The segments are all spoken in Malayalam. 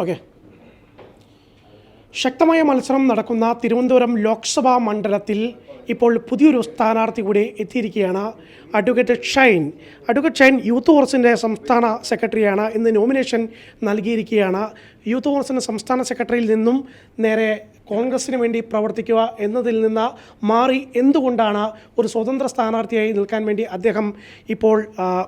ഓക്കെ. ശക്തമായ മത്സരം നടക്കുന്ന തിരുവനന്തപുരം ലോക്സഭാ മണ്ഡലത്തിൽ ഇപ്പോൾ പുതിയൊരു സ്ഥാനാർത്ഥി കൂടി എത്തിയിരിക്കുകയാണ്. Advocate Shine advocate Shine youth കോൺഗ്രസിന്റെ സംസ്ഥാന സെക്രട്ടറിയാണ്. ഇന്ന് നോമിനേഷൻ നൽകിയിരിക്കുകയാണ്. യൂത്ത് കോൺഗ്രസിന്റെ സംസ്ഥാന സെക്രട്ടറിയിൽ നിന്നും നേരെ കോൺഗ്രസിന് വേണ്ടി പ്രവർത്തിക്കുക എന്നതിൽ നിന്ന് മാറി എന്തുകൊണ്ടാണ് ഒരു സ്വതന്ത്ര സ്ഥാനാർത്ഥിയായി നിൽക്കാൻ വേണ്ടി അദ്ദേഹം ഇപ്പോൾ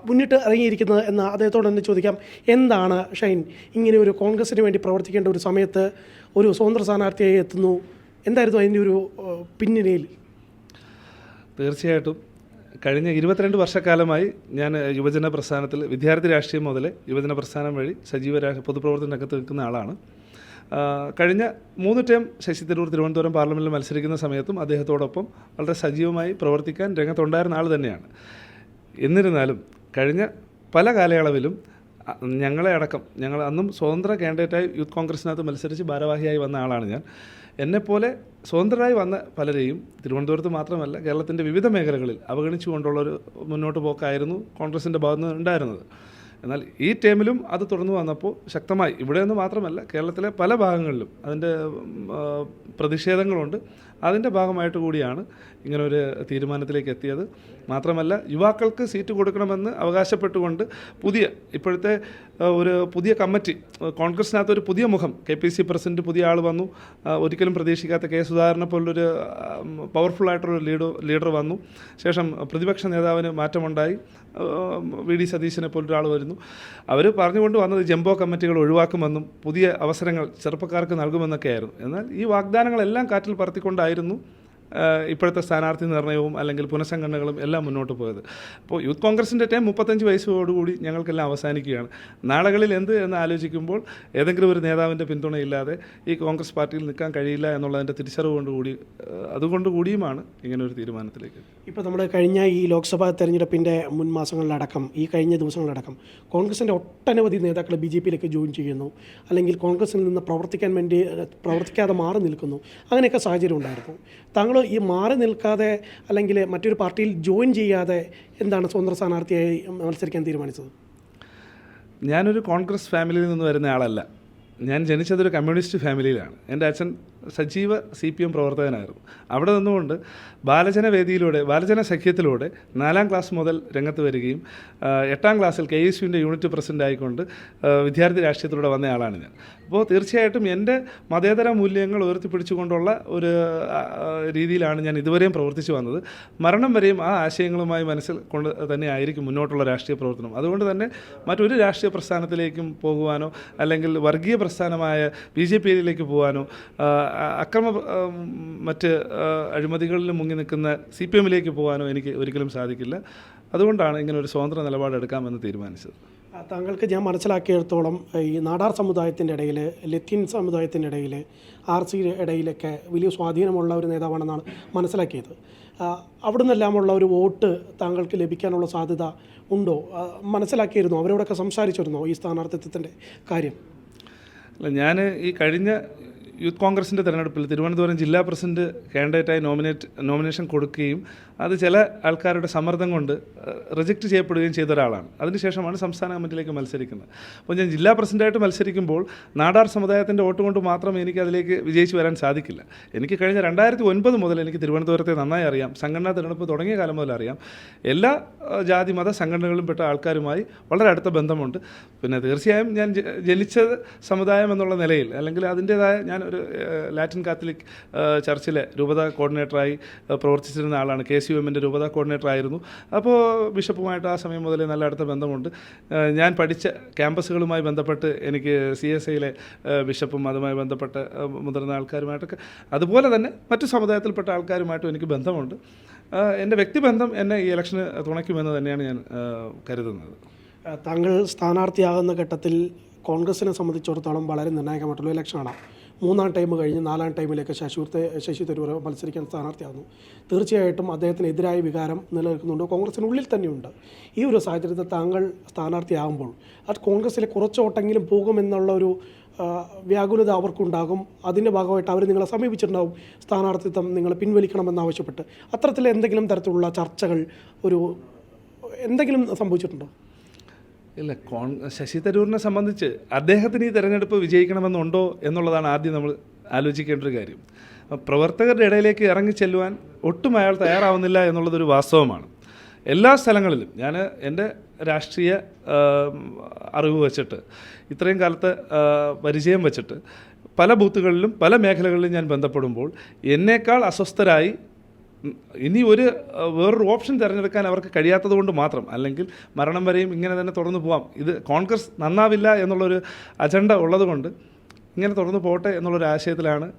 മുന്നിട്ട് ഇറങ്ങിയിരിക്കുന്നത് എന്ന് അദ്ദേഹത്തോട് ഒന്ന് ചോദിക്കാം. എന്താണ് ഷൈൻ ഇങ്ങനെ ഒരു കോൺഗ്രസിന് വേണ്ടി പ്രവർത്തിക്കേണ്ട ഒരു സമയത്ത് ഒരു സ്വതന്ത്ര സ്ഥാനാർത്ഥിയായി എത്തുന്നു. എന്തായിരുന്നു അതിന്റെ ഒരു പിന്നണിയിൽ തീർച്ചയായിട്ടും കഴിഞ്ഞ ഇരുപത്തിരണ്ട് വർഷക്കാലമായി ഞാൻ യുവജന പ്രസ്ഥാനത്തിൽ വിദ്യാർത്ഥി രാഷ്ട്രീയം മുതൽ യുവജന പ്രസ്ഥാനം വഴി സജീവ പൊതുപ്രവർത്തന രംഗത്ത് നിൽക്കുന്ന ആളാണ്. കഴിഞ്ഞ മൂന്ന് ടൈം ശശി തരൂർ തിരുവനന്തപുരം പാർലമെന്റിൽ മത്സരിക്കുന്ന സമയത്തും അദ്ദേഹത്തോടൊപ്പം വളരെ സജീവമായി പ്രവർത്തിക്കാൻ രംഗത്തുണ്ടായിരുന്ന ആൾ തന്നെയാണ്. എന്നിരുന്നാലും കഴിഞ്ഞ പല കാലയളവിലും ഞങ്ങളെ അടക്കം ഞങ്ങൾ അന്നും സ്വതന്ത്ര കാൻഡിഡേറ്റായി യൂത്ത് കോൺഗ്രസിനകത്ത് മത്സരിച്ച് ഭാരവാഹിയായി വന്ന ആളാണ് ഞാൻ. എന്നെപ്പോലെ സ്വതന്ത്രരായി വന്ന പലരെയും തിരുവനന്തപുരത്ത് മാത്രമല്ല കേരളത്തിന്റെ വിവിധ മേഖലകളിൽ അവഗണിച്ചുകൊണ്ടുള്ളൊരു മുന്നോട്ട് പോക്കായിരുന്നു കോൺഗ്രസിന്റെ ഭാഗത്ത് നിന്ന് ഉണ്ടായിരുന്നത്. എന്നാൽ ഈ ടേമിലും അത് തുടർന്ന് വന്നപ്പോൾ ശക്തമായി ഇവിടെ നിന്ന് മാത്രമല്ല കേരളത്തിലെ പല ഭാഗങ്ങളിലും അതിന്റെ പ്രതിഷേധങ്ങളുണ്ട്. അതിന്റെ ഭാഗമായിട്ട് കൂടിയാണ് ഇങ്ങനെ ഒരു തീരുമാനത്തിലേക്ക് എത്തിയത്. മാത്രമല്ല യുവാക്കൾക്ക് സീറ്റ് കൊടുക്കണമെന്ന് അവകാശപ്പെട്ടുകൊണ്ട് പുതിയ ഇപ്പോഴത്തെ ഒരു പുതിയ കമ്മിറ്റി കോൺഗ്രസിനകത്ത് ഒരു പുതിയ മുഖം കെ പി സി പ്രസിഡന്റ് പുതിയ ആൾ വന്നു. ഒരിക്കലും പ്രതീക്ഷിക്കാത്ത കെ സുധാകരനെ പോലൊരു പവർഫുൾ ആയിട്ടുള്ള ലീഡർ ലീഡർ വന്നു. ശേഷം പ്രതിപക്ഷ നേതാവിന് മാറ്റമുണ്ടായി. വി ഡി സതീശനെ പോലൊരാൾ വരുന്നു. അവർ പറഞ്ഞുകൊണ്ട് വന്നത് ജംബോ കമ്മിറ്റികൾ ഒഴിവാക്കുമെന്നും പുതിയ അവസരങ്ങൾ ചെറുപ്പക്കാർക്ക് നൽകുമെന്നൊക്കെയായിരുന്നു. എന്നാൽ ഈ വാഗ്ദാനങ്ങളെല്ലാം കാറ്റിൽ പറത്തിക്കൊണ്ടായിരുന്നു ആ, ഇപ്പോഴത്തെ സ്ഥാനാർത്ഥി നിർണയവും അല്ലെങ്കിൽ പുനഃസംഘടനകളും എല്ലാം മുന്നോട്ട് പോയത്. അപ്പോൾ യൂത്ത് കോൺഗ്രസിന്റെ ടൈം മുപ്പത്തഞ്ച് വയസ്സോടുകൂടി ഞങ്ങൾക്കെല്ലാം അവസാനിക്കുകയാണ്. നാളുകളിൽ എന്ത് എന്ന് ആലോചിക്കുമ്പോൾ ഏതെങ്കിലും ഒരു നേതാവിന്റെ പിന്തുണയില്ലാതെ ഈ കോൺഗ്രസ് പാർട്ടിയിൽ നിൽക്കാൻ കഴിയില്ല എന്നുള്ളതിന്റെ തിരിച്ചറിവ് കൊണ്ടുകൂടി അതുകൊണ്ട് കൂടിയുമാണ് ഇങ്ങനെ ഒരു തീരുമാനത്തിലേക്ക്. ഇപ്പോൾ നമ്മൾ കഴിഞ്ഞ ഈ ലോക്സഭാ തെരഞ്ഞെടുപ്പിന്റെ മുൻ മാസങ്ങളിലടക്കം ഈ കഴിഞ്ഞ ദിവസങ്ങളിലടക്കം കോൺഗ്രസിന്റെ ഒട്ടനവധി നേതാക്കൾ ബി ജെ പിയിലേക്ക് ജോയിൻ ചെയ്യുന്നു. അല്ലെങ്കിൽ കോൺഗ്രസിൽ നിന്ന് പ്രവർത്തിക്കാൻ വേണ്ടി പ്രവർത്തിക്കാതെ മാറി നിൽക്കുന്നു. അങ്ങനെയൊക്കെ സാഹചര്യം ഉണ്ടായിരുന്നു. താങ്കൾ ഈ മാറി നിൽക്കാതെ അല്ലെങ്കിൽ മറ്റൊരു പാർട്ടിയിൽ ജോയിൻ ചെയ്യാതെ എന്താണ് സ്വതന്ത്ര സ്ഥാനാർത്ഥിയായി മത്സരിക്കാൻ തീരുമാനിച്ചത്? ഞാനൊരു കോൺഗ്രസ് ഫാമിലിയിൽ നിന്ന് വരുന്ന ആളല്ല. ഞാൻ ജനിച്ചതൊരു കമ്മ്യൂണിസ്റ്റ് ഫാമിലിയിലാണ്. എന്റെ അച്ഛൻ സജീവ സി പി എം പ്രവർത്തകനായിരുന്നു. അവിടെ നിന്നുകൊണ്ട് ബാലജന വേദിയിലൂടെ ബാലജന സഖ്യത്തിലൂടെ നാലാം ക്ലാസ് മുതൽ രംഗത്ത് വരികയും എട്ടാം ക്ലാസ്സിൽ കെ എസ് യുവിന്റെ യൂണിറ്റ് പ്രസിഡന്റ് ആയിക്കൊണ്ട് വിദ്യാർത്ഥി രാഷ്ട്രീയത്തിലൂടെ വന്ന ആളാണ് ഞാൻ. അപ്പോൾ തീർച്ചയായിട്ടും എന്റെ മതേതര മൂല്യങ്ങൾ ഉയർത്തിപ്പിടിച്ചുകൊണ്ടുള്ള ഒരു രീതിയിലാണ് ഞാൻ ഇതുവരെയും പ്രവർത്തിച്ചു വന്നത്. മരണം വരെയും ആ ആശയങ്ങളുമായി മനസ്സിൽ കൊണ്ട് തന്നെ ആയിരിക്കും മുന്നോട്ടുള്ള രാഷ്ട്രീയ പ്രവർത്തനം. അതുകൊണ്ട് തന്നെ മറ്റൊരു രാഷ്ട്രീയ പ്രസ്ഥാനത്തിലേക്കും പോകുവാനോ അല്ലെങ്കിൽ വർഗീയ പ്രസ്ഥാനമായ ബി ജെ പിയിലേക്ക് പോകാനോ അക്രമ മറ്റ് അഴിമതികളിൽ മുങ്ങി നിൽക്കുന്ന സി പി എമ്മിലേക്ക് പോകാനോ എനിക്ക് ഒരിക്കലും സാധിക്കില്ല. അതുകൊണ്ടാണ് ഇങ്ങനെ ഒരു സ്വതന്ത്ര നിലപാടെടുക്കാമെന്ന് തീരുമാനിച്ചത്. താങ്കൾക്ക് ഞാൻ മനസ്സിലാക്കിയിടത്തോളം ഈ നാടാർ സമുദായത്തിന്റെ ഇടയിൽ ലത്തീൻ സമുദായത്തിന്റെ ഇടയിൽ ആർ സിയുടെ ഇടയിലൊക്കെ വലിയ സ്വാധീനമുള്ള ഒരു നേതാവാണെന്നാണ് മനസ്സിലാക്കിയത്. അവിടെ നിന്നെല്ലാമുള്ള ഒരു വോട്ട് താങ്കൾക്ക് ലഭിക്കാനുള്ള സാധ്യത ഉണ്ടോ? മനസ്സിലാക്കിയിരുന്നോ? അവരോടൊക്കെ സംസാരിച്ചിരുന്നോ ഈ സ്ഥാനാർത്ഥിത്വത്തിന്റെ കാര്യം? അല്ല ഞാൻ ഈ കഴിഞ്ഞ യൂത്ത് കോൺഗ്രസിന്റെ തെരഞ്ഞെടുപ്പിൽ തിരുവനന്തപുരം ജില്ലാ പ്രസിഡന്റ് കാൻഡിഡേറ്റായി നോമിനേറ്റ് നോമിനേഷൻ കൊടുക്കുകയും അത് ചില ആൾക്കാരുടെ സമ്മർദ്ദം കൊണ്ട് റിജക്റ്റ് ചെയ്യപ്പെടുകയും ചെയ്ത ഒരാളാണ്. അതിനുശേഷമാണ് സംസ്ഥാന കമ്മിറ്റിയിലേക്ക് മത്സരിക്കുന്നത്. അപ്പോൾ ഞാൻ ജില്ലാ പ്രസിഡന്റായിട്ട് മത്സരിക്കുമ്പോൾ നാടാർ സമുദായത്തിന്റെ വോട്ട് കൊണ്ട് മാത്രം എനിക്ക് അതിലേക്ക് വിജയിച്ചു വരാൻ സാധിക്കില്ല. എനിക്ക് കഴിഞ്ഞ രണ്ടായിരത്തി ഒൻപത് മുതൽ എനിക്ക് തിരുവനന്തപുരത്തെ നന്നായി അറിയാം. സംഘടനാ തെരഞ്ഞെടുപ്പ് തുടങ്ങിയ കാലം മുതൽ അറിയാം. എല്ലാ ജാതി മത സംഘടനകളിലും പെട്ട ആൾക്കാരുമായി വളരെ അടുത്ത ബന്ധമുണ്ട്. പിന്നെ തീർച്ചയായും ഞാൻ ജനിച്ചത് ജനിച്ച സമുദായം എന്നുള്ള നിലയിൽ അല്ലെങ്കിൽ അതിന്റേതായ ഞാൻ ഒരു ലാറ്റിൻ കാത്തലിക് ചർച്ചിലെ രൂപത കോർഡിനേറ്ററായി പ്രവർത്തിച്ചിരുന്ന ആളാണ്. കെ സി എമ്മിന്റെ രൂപത കോർഡിനേറ്റർ ആയിരുന്നു അപ്പോൾ ബിഷപ്പുമായിട്ട് ആ സമയം മുതലേ നല്ല അടുത്ത ബന്ധമുണ്ട്. ഞാൻ പഠിച്ച ക്യാമ്പസുകളുമായി ബന്ധപ്പെട്ട് എനിക്ക് സി എസ് ഐയിലെ ബിഷപ്പും അതുമായി ബന്ധപ്പെട്ട മുതിർന്ന ആൾക്കാരുമായിട്ടൊക്കെ അതുപോലെ തന്നെ മറ്റു സമുദായത്തിൽപ്പെട്ട ആൾക്കാരുമായിട്ടും എനിക്ക് ബന്ധമുണ്ട്. എന്റെ വ്യക്തിബന്ധം എന്നെ ഈ ഇലക്ഷന് തുണയ്ക്കുമെന്ന് തന്നെയാണ് ഞാൻ കരുതുന്നത്. താങ്കൾ സ്ഥാനാർത്ഥിയാകുന്ന ഘട്ടത്തിൽ കോൺഗ്രസിനെ സംബന്ധിച്ചിടത്തോളം വളരെ നിർണായകമായിട്ടുള്ള ഇലക്ഷനാണ്. മൂന്നാം ടൈം കഴിഞ്ഞ് നാലാം ടൈമിലേക്ക് ശശി ശശി തരൂർ മത്സരിക്കാൻ സ്ഥാനാർത്ഥിയാകുന്നു. തീർച്ചയായിട്ടും അദ്ദേഹത്തിനെതിരായ വികാരം നിലനിൽക്കുന്നുണ്ട്. കോൺഗ്രസിനുള്ളിൽ തന്നെയുണ്ട്. ഈ ഒരു സാഹചര്യത്തിൽ താങ്കൾ സ്ഥാനാർത്ഥിയാകുമ്പോൾ അത് കോൺഗ്രസിലെ കുറച്ച് വോട്ടെങ്കിലും പോകുമെന്നുള്ള ഒരു വ്യാകുലത അവർക്കുണ്ടാകും. അതിന്റെ ഭാഗമായിട്ട് അവർ നിങ്ങളെ സമീപിച്ചിട്ടുണ്ടാകും സ്ഥാനാർത്ഥിത്വം നിങ്ങൾ പിൻവലിക്കണമെന്നാവശ്യപ്പെട്ട് അത്തരത്തിൽ എന്തെങ്കിലും തരത്തിലുള്ള ചർച്ചകൾ ഒരു എന്തെങ്കിലും സംഭവിച്ചിട്ടുണ്ടോ? ഇല്ല കോൺ ശശി തരൂരിനെ സംബന്ധിച്ച് അദ്ദേഹത്തിന് ഈ തെരഞ്ഞെടുപ്പ് വിജയിക്കണമെന്നുണ്ടോ എന്നുള്ളതാണ് ആദ്യം നമ്മൾ ആലോചിക്കേണ്ട ഒരു കാര്യം. പ്രവർത്തകരുടെ ഇടയിലേക്ക് ഇറങ്ങി ചെല്ലുവാൻ ഒട്ടും അയാൾ തയ്യാറാവുന്നില്ല എന്നുള്ളതൊരു വാസ്തവമാണ്. എല്ലാ സ്ഥലങ്ങളിലും ഞാൻ എന്റെ രാഷ്ട്രീയ അറിവ് വച്ചിട്ട് ഇത്രയും കാലത്തെ പരിചയം വച്ചിട്ട് പല ബൂത്തുകളിലും പല മേഖലകളിലും ഞാൻ ബന്ധപ്പെടുമ്പോൾ എന്നേക്കാൾ അസ്വസ്ഥരായി ഇനി ഒരു വേറൊരു ഓപ്ഷൻ തിരഞ്ഞെടുക്കാൻ അവർക്ക് കഴിയാത്തത് കൊണ്ട് മാത്രം. അല്ലെങ്കിൽ മരണം വരെയും ഇങ്ങനെ തന്നെ തുടർന്ന് പോവാം. ഇത് കോൺഗ്രസ് നന്നാവില്ല എന്നുള്ളൊരു അജണ്ട ഉള്ളതുകൊണ്ട് ഇങ്ങനെ തുടർന്ന് പോട്ടെ എന്നുള്ളൊരു ആശയത്തിലാണ്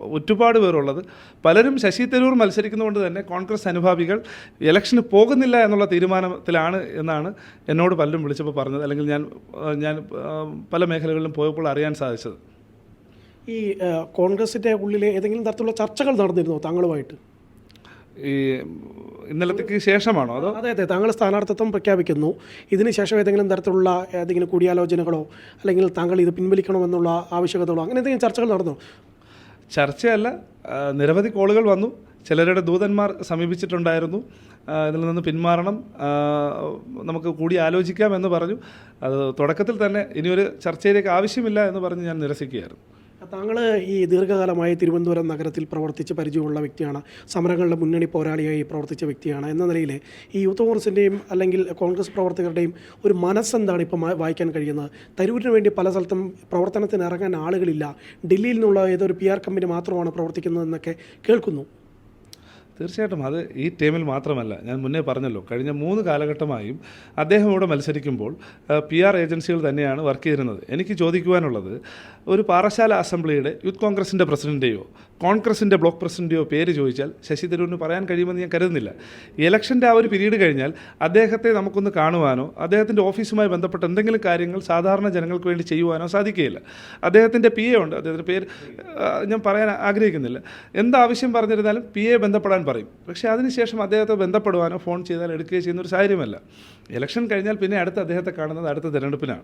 ഒരുപാട് പേരുള്ളത്. പലരും ശശി തരൂർ മത്സരിക്കുന്നതുകൊണ്ട് തന്നെ കോൺഗ്രസ് അനുഭാവികൾ ഇലക്ഷന് പോകുന്നില്ല എന്നുള്ള തീരുമാനത്തിലാണ് എന്നാണ് എന്നോട് പലരും വിളിച്ചപ്പോൾ പറഞ്ഞത്. അല്ലെങ്കിൽ ഞാൻ ഞാൻ പല മേഖലകളിലും പോയപ്പോൾ അറിയാൻ സാധിച്ചത്. ഈ കോൺഗ്രസിന്റെ ഉള്ളിൽ ഏതെങ്കിലും തരത്തിലുള്ള ചർച്ചകൾ നടന്നിരുന്നോ താങ്കളുമായിട്ട്? ഈ ഇന്നലത്തേക്ക് ശേഷമാണോ അതോ? അതെ അതെ. താങ്കൾ സ്ഥാനാർത്ഥിത്വം പ്രഖ്യാപിക്കുന്നു. ഇതിന് ശേഷം ഏതെങ്കിലും തരത്തിലുള്ള ഏതെങ്കിലും കൂടിയാലോചനകളോ അല്ലെങ്കിൽ താങ്കൾ ഇത് പിൻവലിക്കണമെന്നുള്ള ആവശ്യകതകളോ അങ്ങനെ എന്തെങ്കിലും ചർച്ചകൾ നടന്നോ? ചർച്ചയല്ല. നിരവധി കോളുകൾ വന്നു. ചിലരുടെ ദൂതന്മാർ സമീപിച്ചിട്ടുണ്ടായിരുന്നു. ഇതിൽ നിന്ന് പിന്മാറണം. നമുക്ക് കൂടി ആലോചിക്കാം എന്ന് പറഞ്ഞു. അത് തുടക്കത്തിൽ തന്നെ ഇനിയൊരു ചർച്ചയിലേക്ക് ആവശ്യമില്ല എന്ന് പറഞ്ഞ് ഞാൻ നിരസിക്കുകയായിരുന്നു. താങ്കൾ ഈ ദീർഘകാലമായി തിരുവനന്തപുരം നഗരത്തിൽ പ്രവർത്തിച്ച് പരിചയമുള്ള വ്യക്തിയാണ് സമരങ്ങളുടെ മുന്നണി പോരാളിയായി പ്രവർത്തിച്ച വ്യക്തിയാണ് എന്ന നിലയിൽ ഈ യൂത്ത് കോൺഗ്രസിന്റെയും അല്ലെങ്കിൽ കോൺഗ്രസ് പ്രവർത്തകരുടെയും ഒരു മനസ്സെന്താണ് ഇപ്പം വായിക്കാൻ കഴിയുന്നത്? തരൂരിന് വേണ്ടി പല സ്ഥലത്തും പ്രവർത്തനത്തിന് ഇറങ്ങാൻ ആളുകളില്ല. ഡൽഹിയിൽ നിന്നുള്ള ഏതൊരു പി ആർ കമ്പനി മാത്രമാണ് പ്രവർത്തിക്കുന്നതെന്നൊക്കെ കേൾക്കുന്നു. തീർച്ചയായിട്ടും അത് ഈ ടീമിൽ മാത്രമല്ല. ഞാൻ മുന്നേ പറഞ്ഞല്ലോ കഴിഞ്ഞ മൂന്ന് കാലഘട്ടമായും അദ്ദേഹം ഇവിടെ മത്സരിക്കുമ്പോൾ പി ആർ ഏജൻസികൾ തന്നെയാണ് വർക്ക് ചെയ്തിരുന്നത്. എനിക്ക് ചോദിക്കുവാനുള്ളത് ഒരു പാറശാല അസംബ്ലിയുടെ യൂത്ത് കോൺഗ്രസിന്റെ പ്രസിഡന്റെയോ കോൺഗ്രസിന്റെ ബ്ലോക്ക് പ്രസിഡന്റെയോ പേര് ചോദിച്ചാൽ ശശി തരൂരിന് പറയാൻ കഴിയുമെന്ന് ഞാൻ കരുതുന്നില്ല. ഇലക്ഷന്റെ ആ ഒരു പിരീഡ് കഴിഞ്ഞാൽ അദ്ദേഹത്തെ നമുക്കൊന്ന് കാണുവാനോ അദ്ദേഹത്തിന്റെ ഓഫീസുമായി ബന്ധപ്പെട്ട എന്തെങ്കിലും കാര്യങ്ങൾ സാധാരണ ജനങ്ങൾക്ക് വേണ്ടി ചെയ്യുവാനോ സാധിക്കുകയില്ല. അദ്ദേഹത്തിന്റെ പി എ ഉണ്ട്. അദ്ദേഹത്തിന്റെ പേര് ഞാൻ പറയാൻ ആഗ്രഹിക്കുന്നില്ല. എന്താവശ്യം പറഞ്ഞിരുന്നാലും പി എ ബന്ധപ്പെടാൻ പറയും. പക്ഷേ അതിനുശേഷം അദ്ദേഹത്തെ ബന്ധപ്പെടുവാനോ ഫോൺ ചെയ്താൽ എടുക്കുകയോ ചെയ്യുന്ന ഒരു സാഹചര്യമല്ല. ഇലക്ഷൻ കഴിഞ്ഞാൽ പിന്നെ അടുത്ത അദ്ദേഹത്തെ കാണുന്നത് അടുത്ത തിരഞ്ഞെടുപ്പിനാണ്.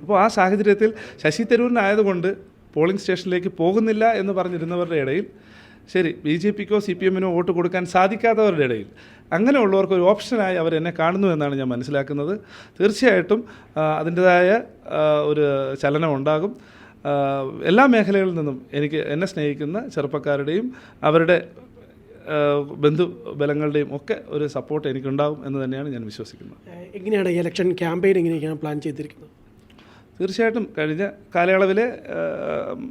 അപ്പോൾ ആ സാഹചര്യത്തിൽ ശശി തരൂരിനായതുകൊണ്ട് പോളിംഗ് സ്റ്റേഷനിലേക്ക് പോകുന്നില്ല എന്ന് പറഞ്ഞിരുന്നവരുടെ ഇടയിൽ ശരി ബി ജെ പിക്കോ സി പി എമ്മിനോ വോട്ട് കൊടുക്കാൻ സാധിക്കാത്തവരുടെ ഇടയിൽ അങ്ങനെയുള്ളവർക്ക് ഒരു ഓപ്ഷനായി അവർ എന്നെ കാണുന്നു എന്നാണ് ഞാൻ മനസ്സിലാക്കുന്നത്. തീർച്ചയായിട്ടും അതിന്റെതായ ഒരു ചലനം ഉണ്ടാകും. എല്ലാ മേഖലകളിൽ നിന്നും എനിക്ക് എന്നെ സ്നേഹിക്കുന്ന ചെറുപ്പക്കാരുടെയും അവരുടെ ബന്ധു ബലങ്ങളുടെയും ഒക്കെ ഒരു സപ്പോർട്ട് എനിക്കുണ്ടാകും എന്ന് തന്നെയാണ് ഞാൻ വിശ്വസിക്കുന്നത്. എങ്ങനെയാണ് ഇലക്ഷൻ ക്യാമ്പയിൻ എങ്ങനെയൊക്കെയാണ് പ്ലാൻ ചെയ്തിരിക്കുന്നത്? തീർച്ചയായിട്ടും കഴിഞ്ഞ കാലയളവിലെ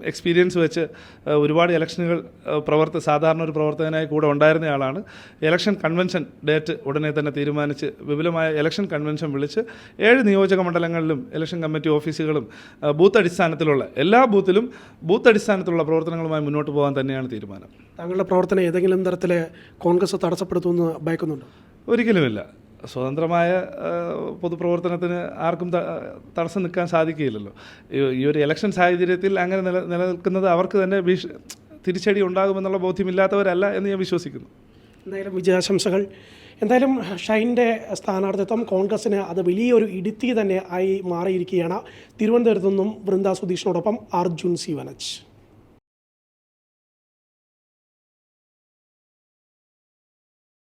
എക്സ്പീരിയൻസ് വെച്ച് ഒരുപാട് ഇലക്ഷനുകൾ പ്രവർത്ത സാധാരണ ഒരു പ്രവർത്തകനായി കൂടെ ഉണ്ടായിരുന്നയാളാണ് ഇലക്ഷൻ കൺവെൻഷൻ ഡേറ്റ് ഉടനെ തന്നെ തീരുമാനിച്ച് വിപുലമായ ഇലക്ഷൻ കൺവെൻഷൻ വിളിച്ച് ഏഴ് നിയോജക മണ്ഡലങ്ങളിലും ഇലക്ഷൻ കമ്മിറ്റി ഓഫീസുകളും ബൂത്ത് അടിസ്ഥാനത്തിലുള്ള എല്ലാ ബൂത്തിലും ബൂത്ത് അടിസ്ഥാനത്തിലുള്ള പ്രവർത്തനങ്ങളുമായി മുന്നോട്ട് പോകാൻ തന്നെയാണ് തീരുമാനം. താങ്കളുടെ പ്രവർത്തനം ഏതെങ്കിലും തരത്തിൽ കോൺഗ്രസ് തടസ്സപ്പെടുത്തുമെന്ന് ഭയക്കുന്നുണ്ടോ? ഒരിക്കലുമില്ല. സ്വതന്ത്രമായ പൊതുപ്രവർത്തനത്തിന് ആർക്കും തടസ്സം നിൽക്കാൻ സാധിക്കുകയില്ലല്ലോ. ഈ- ഈ ഒരു ഇലക്ഷൻ സാഹചര്യത്തിൽ അങ്ങനെ നില നിലനിൽക്കുന്നത് അവർക്ക് തന്നെ ഭീഷ തിരിച്ചടി ഉണ്ടാകുമെന്നുള്ള ബോധ്യമില്ലാത്തവരല്ല എന്ന് ഞാൻ വിശ്വസിക്കുന്നു. എന്തായാലും വിജയാശംസകൾ. എന്തായാലും ഷൈന്റെ സ്ഥാനാർത്ഥിത്വം കോൺഗ്രസ്സിന് അത് വലിയൊരു ഇടുത്തി തന്നെ ആയി മാറിയിരിക്കുകയാണ്. തിരുവനന്തപുരത്തു നിന്നും വൃന്ദ സുധീഷിനോടൊപ്പം അർജുൻ സി വനജ്.